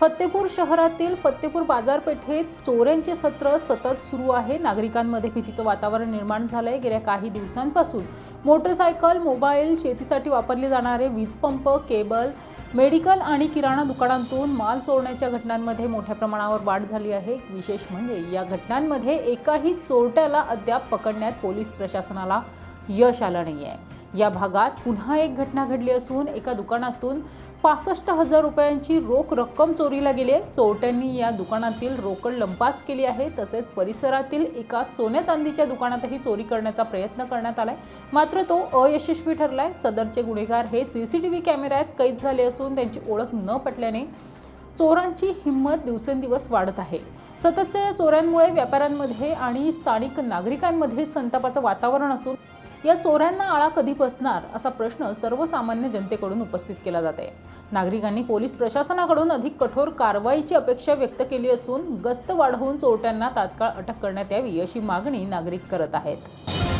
फत्तेपूर शहरातील फत्तेपूर बाजारपेठेत चोऱ्यांचे सत्र सतत सुरू आहे. नागरिकांमध्ये भीतीचं वातावरण निर्माण झालंय. गेल्या काही दिवसांपासून मोटरसायकल मोबाईल शेतीसाठी वापरले जाणारे वीजपंप केबल मेडिकल आणि किराणा दुकानांतून माल चोरण्याच्या घटनांमध्ये मोठ्या प्रमाणावर वाढ झाली आहे. विशेष म्हणजे या घटनांमध्ये एकाही चोरट्याला अद्याप पकडण्यात पोलीस प्रशासनाला यश आलं नाही आहे या भागात पुन्हा एक घटना घडली असून एका दुकानातून पासष्ट हजार रुपयांची रोख रक्कम चोरीला गेली आहे. चोरट्यांनी या दुकानातील रोकड लंपास केली आहे. तसेच परिसरातील एका सोन्या चांदीच्या दुकानातही चोरी करण्याचा प्रयत्न करण्यात आलाय. मात्र तो अयशस्वी ठरलाय. सदरचे गुन्हेगार हे सी सी टी व्ही कॅमेऱ्यात कैद झाले असून त्यांची ओळख न पटल्याने चोरांची हिंमत दिवसेंदिवस वाढत आहे. सततच्या या चोऱ्यांमुळे व्यापाऱ्यांमध्ये आणि स्थानिक नागरिकांमध्ये संतापाचं वातावरण असून या चोऱ्यांना आळा कधी बसणार असा प्रश्न सर्वसामान्य जनतेकडून उपस्थित केला जात आहे. नागरिकांनी पोलीस प्रशासनाकडून अधिक कठोर कारवाईची अपेक्षा व्यक्त केली असून गस्त वाढवून चोरट्यांना तात्काळ अटक करण्यात यावी अशी मागणी नागरिक करत आहेत.